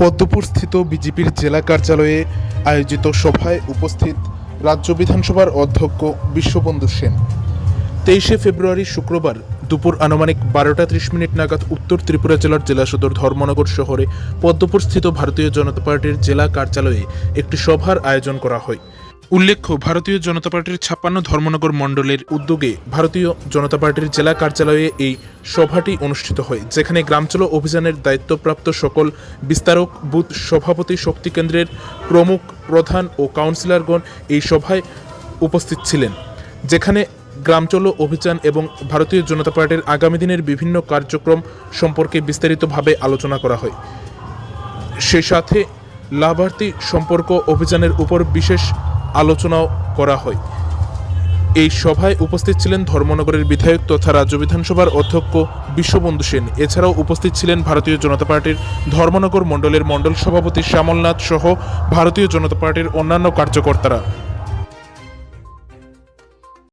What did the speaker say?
পদ্মপুর স্থিত বিজেপির জেলা কার্যালয়ে আয়োজিত সভায় উপস্থিত রাজ্য বিধানসভার অধ্যক্ষ বিশ্ববন্ধু সেন। তেইশে ফেব্রুয়ারি শুক্রবার দুপুর আনুমানিক বারোটা ত্রিশ মিনিট নাগাদ উত্তর ত্রিপুরা জেলার জেলা সদর ধর্মনগর শহরে পদ্মপুরস্থিত ভারতীয় জনতা পার্টির জেলা কার্যালয়ে একটি সভার আয়োজন করা হয়। উল্লেখ্য, ভারতীয় জনতা পার্টির ছাপ্পান্ন ধর্মনগর মণ্ডলের উদ্যোগে ভারতীয় জনতা পার্টির জেলা কার্যালয়ে এই সভাটি অনুষ্ঠিত হয়, যেখানে গ্রামচল অভিযানের দায়িত্বপ্রাপ্ত সকল বিস্তারক, বুথ সভাপতি, শক্তি কেন্দ্রের প্রমুখ প্রধান ও কাউন্সিলরগণ এই সভায় উপস্থিত ছিলেন, যেখানে গ্রামচল অভিযান এবং ভারতীয় জনতা পার্টির আগামী দিনের বিভিন্ন কার্যক্রম সম্পর্কে বিস্তারিতভাবে আলোচনা করা হয়। সে সাথে লাভার্থী সম্পর্ক অভিযানের উপর বিশেষ আলোচনাও করা হয়। এই সভায় উপস্থিত ছিলেন ধর্মনগরের বিধায়ক তথা রাজ্য বিধানসভার অধ্যক্ষ বিশ্ববন্ধু সেন। এছাড়াও উপস্থিত ছিলেন ভারতীয় জনতা পার্টির ধর্মনগর মণ্ডলের মণ্ডল সভাপতি শ্যামলনাথ সহ ভারতীয় জনতা পার্টির অন্যান্য কার্যকর্তারা।